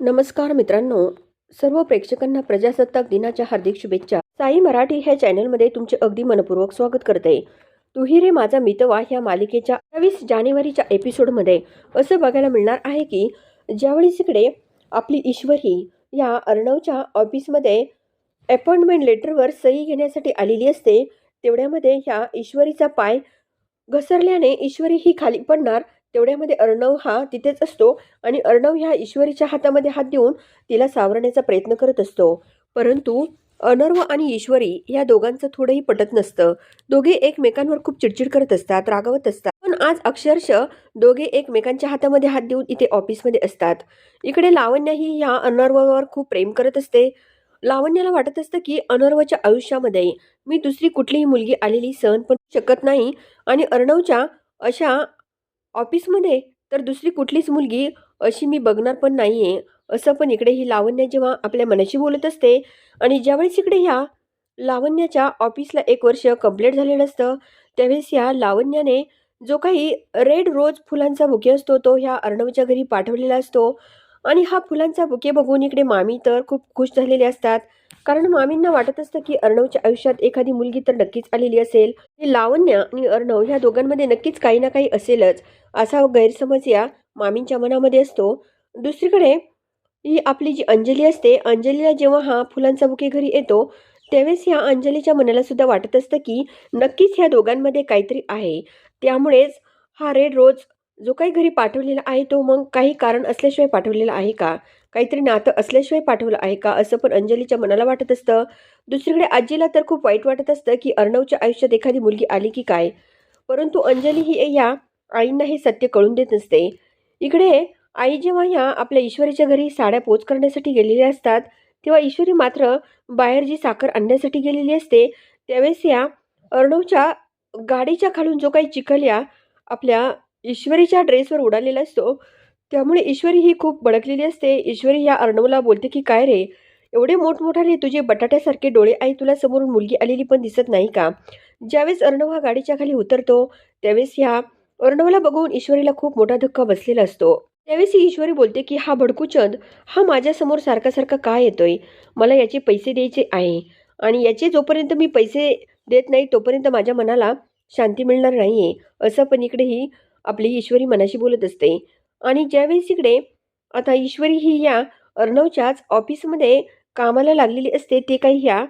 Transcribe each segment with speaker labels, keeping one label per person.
Speaker 1: नमस्कार मित्रांनो. सर्व प्रेक्षकांना प्रजासत्ताक दिनाच्या हार्दिक शुभेच्छा. साई मराठी ह्या चॅनलमध्ये तुमचे अगदी मनपूर्वक स्वागत करते. तुही रे माझा मितवा ह्या मालिकेच्या अठ्ठावीस जानेवारीच्या एपिसोडमध्ये असं बघायला मिळणार आहे की ज्यावेळेस इकडे आपली ईश्वरी या अर्णवच्या ऑफिसमध्ये अपॉइंटमेंट लेटरवर सही घेण्यासाठी आलेली असते तेवढ्यामध्ये ह्या ईश्वरीचा पाय घसरल्याने ईश्वरी ही खाली पडणार तेवढ्यामध्ये अर्णव हा तिथेच असतो आणि अर्णव ह्या ईश्वरीच्या हातामध्ये हात देऊन तिला सावरण्याचा प्रयत्न करत असतो. परंतु अनर्व आणि ईश्वरी या दोघांचं थोडंही पटत नसतं. दोघे एकमेकांवर खूप चिडचिड करत असतात रागावत असतात. पण आज अक्षरशः दोघे एकमेकांच्या हातामध्ये हात देऊन इथे ऑफिसमध्ये असतात. इकडे लावण्य ही ह्या अनर्ववर खूप प्रेम करत असते. लावण्याला वाटत असतं की अनर्वच्या आयुष्यामध्ये मी दुसरी कुठलीही मुलगी आलेली सहन पण शकत नाही आणि अर्णवच्या अशा ऑफिसमध्ये तर दुसरी कुठलीच मुलगी अशी मी बघणार पण नाही आहे असं पण इकडे ही लावण्य जेव्हा आपल्या मनाशी बोलत असते आणि ज्यावेळेस इकडे ह्या लावण्याच्या ऑफिसला एक वर्ष कंप्लीट झालेलं असतं त्यावेळेस ह्या लावण्याने जो काही रेड रोज फुलांचा बुके असतो तो ह्या अर्णवच्या घरी पाठवलेला असतो. आणि हा फुलांचा बुके बघून इकडे मामी तर खूप खुश झालेले असतात. कारण मामींना वाटत असतं की अर्णवच्या आयुष्यात एखादी मुलगी तर नक्कीच आलेली असेल. हे लावण्य आणि अर्णव ह्या दोघांमध्ये नक्कीच काही ना काही असेलच असा गैरसमज या मामींच्या मनामध्ये असतो. दुसरीकडे ही आपली जी अंजली असते अंजलीला जेव्हा हा फुलांचा बुके घरी येतो त्यावेळेस ह्या अंजलीच्या मनाला सुद्धा वाटत असतं की नक्कीच ह्या दोघांमध्ये काहीतरी आहे. त्यामुळेच हा रेड रोज जो काही घरी पाठवलेला आहे तो मग काही कारण असल्याशिवाय पाठवलेला आहे का? काहीतरी नातं असल्याशिवाय पाठवलं आहे का? असं पण अंजलीच्या मनाला वाटत असतं. दुसरीकडे आजीला तर खूप वाईट वाटत असतं की अर्णवच्या आयुष्यात एखादी मुलगी आली की काय? परंतु अंजली ही या आईंना हे सत्य कळून देत नसते. इकडे आई जेव्हा ह्या आपल्या ईश्वरीच्या घरी साड्या पोच करण्यासाठी गेलेल्या असतात तेव्हा ईश्वरी मात्र बाहेर जी साखर आणण्यासाठी गेलेली असते त्यावेळेस या अर्णवच्या गाडीच्या खालून जो काही चिखल या आपल्या ईश्वरीच्या ड्रेसवर उडालेला असतो. त्यामुळे ईश्वरी ही खूप भडकलेली असते. ईश्वरी या अर्णवला बोलते की काय रे? एवढे मोठमोठाले तुझे बटाट्यासारखे डोळे आई तुला समोरून मुलगी आलेली पण दिसत नाही का? ज्यावेळेस अर्णव हा गाडीच्या खाली उतरतो त्यावेळेस ह्या अर्णवला बघून ईश्वरीला खूप मोठा धक्का बसलेला असतो. त्यावेळेस ही ईश्वरी बोलते की हा भडकूचंद हा माझ्यासमोर सारखा सारखा का येतोय? मला याचे पैसे द्यायचे आहे आणि याचे जोपर्यंत मी पैसे देत नाही तोपर्यंत माझ्या मनाला शांती मिळणार नाही आहे असं पण इकडे ही आपली ईश्वरी मनाशी बोलत असते. आणि ज्यावेळेस इकडे आता ईश्वरी ही या अर्णवच्याच ऑफिसमध्ये कामाला लागलेली असते ते काही ह्या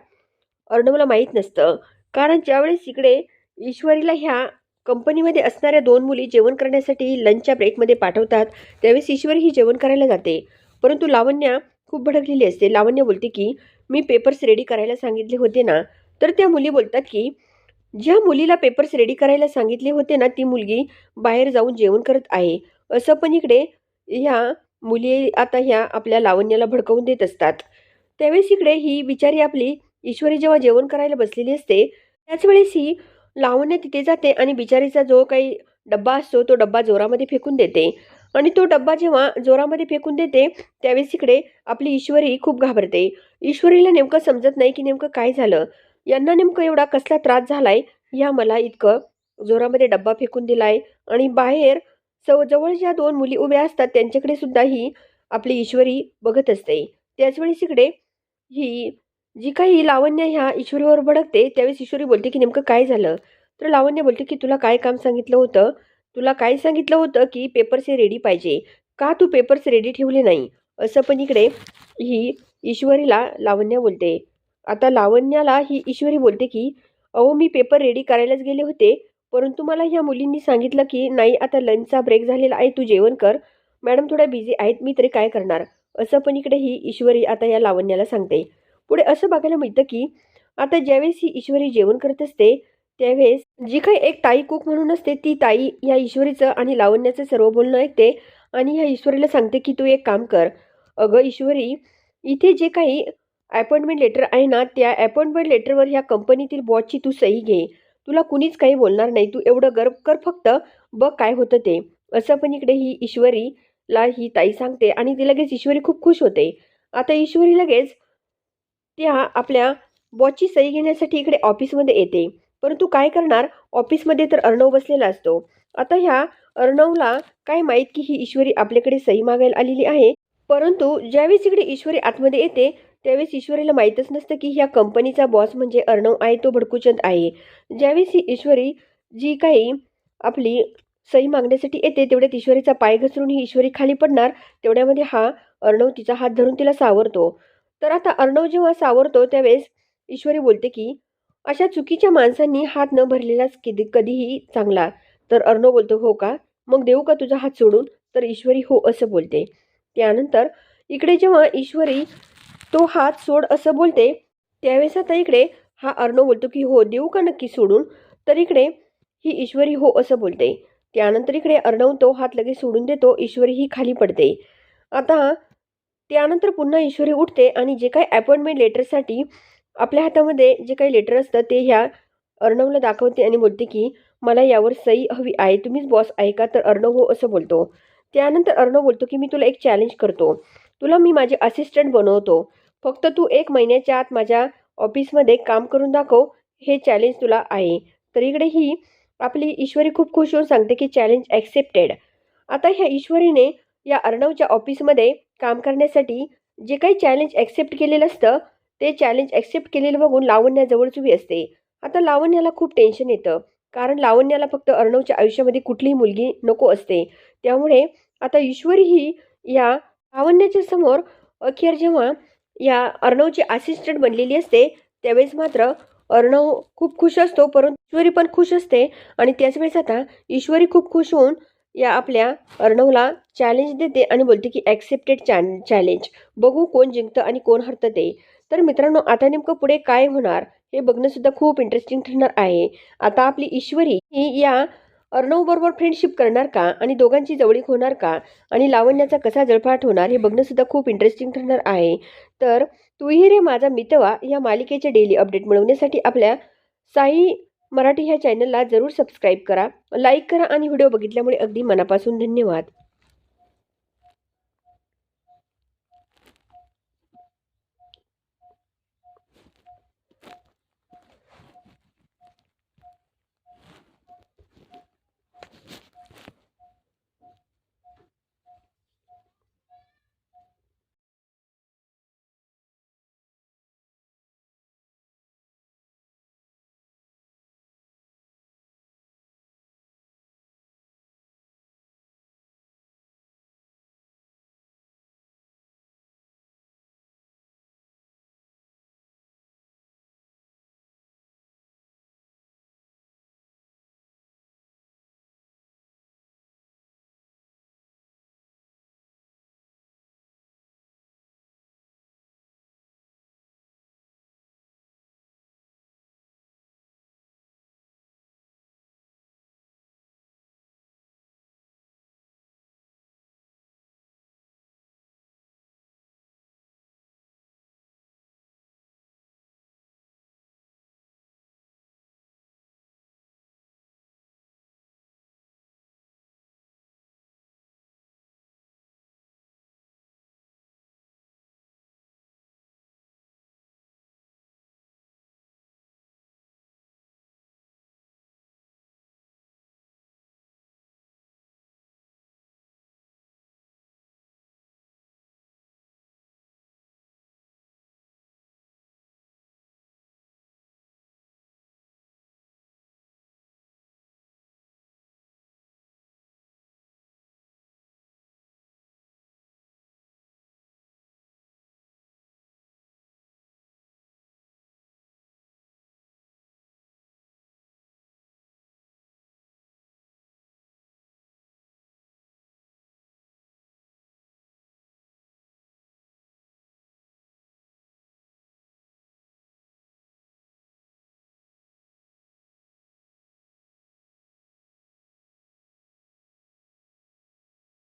Speaker 1: अर्णवला माहीत नसतं. कारण ज्यावेळेस इकडे ईश्वरीला ह्या कंपनीमध्ये असणाऱ्या दोन मुली जेवण करण्यासाठी लंचच्या ब्रेकमध्ये पाठवतात त्यावेळेस ईश्वरी ही जेवण करायला जाते. परंतु लावण्या खूप भडकलेली असते. लावण्य बोलते की मी पेपर्स रेडी करायला सांगितले होते ना. तर त्या मुली बोलतात की ज्या मुलीला पेपर्स रेडी करायला सांगितले होते ना ती मुलगी बाहेर जाऊन जेवण करत आहे. असं पण इकडे ह्या मुली आता ह्या आपल्या लावण्याला भडकवून देत असतात. त्यावेळेस इकडे ही बिचारी आपली ईश्वरी जेव्हा जेवण करायला बसलेली असते त्याच वेळेस ही लावण्य तिथे जाते आणि बिचारीचा जो काही डब्बा असतो तो डब्बा जोरामध्ये फेकून देते. आणि तो डब्बा जेव्हा जोरामध्ये फेकून देते त्यावेळेस इकडे आपली ईश्वरी खूप घाबरते. ईश्वरीला नेमकं समजत नाही की नेमकं काय झालं. यांना नेमकं एवढा कसला त्रास झालाय या मला इतकं जोरामध्ये डब्बा फेकून दिलाय आणि बाहेर सव जवळ ज्या दोन मुली उभ्या असतात त्यांच्याकडे सुद्धा ही आपली ईश्वरी बघत असते. त्याचवेळेस इकडे ही जी काही लावण्य ह्या ईश्वरीवर भडकते त्यावेळेस ईश्वरी बोलते की नेमकं काय झालं? तर लावण्य बोलते की तुला काय काम सांगितलं होतं? तुला काय सांगितलं होतं की पेपर्स हे रेडी पाहिजे? का तू पेपर्स रेडी ठेवले नाही? असं पण इकडे ही ईश्वरीला लावण्य बोलते. आता लावण्याला ही ईश्वरी बोलते की अहो मी पेपर रेडी करायलाच गेले होते परंतु मला ह्या मुलींनी सांगितलं की नाही आता लंचचा ब्रेक झालेला आहे तू जेवण कर. मॅडम थोड्या बिझी आहेत मी तरी काय करणार? असं पण इकडे ही ईश्वरी आता या लावण्याला सांगते. पुढे असं बघायला मिळतं की आता ज्यावेळेस ही ईश्वरी जेवण करत असते त्यावेळेस जी काही एक ताई कुक म्हणून असते ती ताई या ईश्वरीचं आणि लावण्याचं सर्व बोलणं ऐकते आणि ह्या ईश्वरीला सांगते की तू एक काम कर. अगं ईश्वरी इथे जे काही अपॉइंटमेंट लेटर आहे ना त्या अपॉइंटमेंट लेटरवर ह्या कंपनीतील बॉसची तू सही घे. तुला कुणीच काही बोलणार नाही. तू एवढं गर्व कर फक्त. बघ काय होतं ते. असं पण इकडे ही ईश्वरीला ही ताई सांगते आणि ती लगेच ईश्वरी खूप खुश होते. आता ईश्वरी लगेच त्या आपल्या बॉसची सही घेण्यासाठी इकडे ऑफिसमध्ये येते. परंतु काय करणार? ऑफिसमध्ये तर अर्णव बसलेला असतो. आता ह्या अर्णवला काय माहीत की ही ईश्वरी आपल्याकडे सही मागायला आलेली आहे? परंतु ज्यावेळेस इकडे ईश्वरी आतमध्ये येते त्यावेळेस ईश्वरीला माहीतच नसतं की ह्या कंपनीचा बॉस म्हणजे अर्णव आहे तो भडकूचंद आहे. ज्यावेळेस ही ईश्वरी जी काही आपली सही मागण्यासाठी येते तेवढ्यात ईश्वरीचा पाय घसरून ही ईश्वरी खाली पडणार तेवढ्यामध्ये हा अर्णव तिचा हात धरून तिला सावरतो. तर आता अर्णव जेव्हा सावरतो त्यावेळेस ईश्वरी बोलते की अशा चुकीच्या माणसांनी हात न भरलेलाच कधी कधीही चांगला. तर अर्णव बोलतो हो का? मग देऊ का तुझा हात सोडून? तर ईश्वरी हो असं बोलते. त्यानंतर इकडे जेव्हा ईश्वरी तो हात सोड असं बोलते त्यावेळेस आता इकडे हा अर्णव बोलतो की हो देऊ का नक्की सोडून? तर इकडे ही ईश्वरी हो असं बोलते. त्यानंतर इकडे अर्णव तो हात लगेच सोडून देतो ईश्वरी ही खाली पडते. आता त्यानंतर पुन्हा ईश्वरी उठते आणि जे काही अपॉइंटमेंट लेटरसाठी आपल्या हातामध्ये जे काही लेटर असतं ते ह्या अर्णवला दाखवते आणि बोलते की मला यावर सही हवी आहे. तुम्हीच बॉस आहे का? तर अर्णव हो असं बोलतो. त्यानंतर अर्णव बोलतो की मी तुला एक चॅलेंज करतो. तुला मी माझे असिस्टंट बनवतो. फक्त तू एक महिन्याच्या आत माझ्या ऑफिसमध्ये काम करून दाखव. हे चॅलेंज तुला आहे. तर इकडे ही आपली ईश्वरी खूप खुश होऊन सांगते की चॅलेंज ॲक्सेप्टेड आता ह्या ईश्वरीने या अर्णवच्या ऑफिसमध्ये काम करण्यासाठी जे काही चॅलेंज ॲक्सेप्ट केलेलं असतं ते चॅलेंज ॲक्सेप्ट केलेलं बघून लावण्याजवळच उभी असते. आता लावण्याला खूप टेन्शन येतं. कारण लावण्याला फक्त अर्णवच्या आयुष्यामध्ये कुठलीही मुलगी नको असते. त्यामुळे आता ईश्वरी ही या लावण्याच्या समोर अखेर जेव्हा या अर्णवची असिस्टंट बनलेली असते त्यावेळेस मात्र अर्णव खूप खुश असतो परंतु ईश्वरी पण खुश असते आणि त्याच वेळेस आता ईश्वरी खूप खुश होऊन या आपल्या अर्णवला चॅलेंज देते आणि बोलते की ॲक्सेप्टेड चॅन चॅलेंज बघू कोण जिंकतं आणि कोण हरतं ते. तर मित्रांनो आता नेमकं पुढे काय होणार हे बघणंसुद्धा खूप इंटरेस्टिंग ठरणार आहे. आता आपली ईश्वरी ही या अर्णवबरोबर फ्रेंडशिप करणार का? आणि दोघांची जवळीक होणार का? आणि लावण्याचा कसा जळफाट होणार? हे बघणंसुद्धा खूप इंटरेस्टिंग ठरणार आहे. तर तुही रे माझा मितवा या मालिकेचे डेली अपडेट मिळवण्यासाठी आपल्या साई मराठी ह्या चॅनलला जरूर सबस्क्राईब करा. लाईक करा आणि व्हिडिओ बघितल्यामुळे अगदी मनापासून धन्यवाद.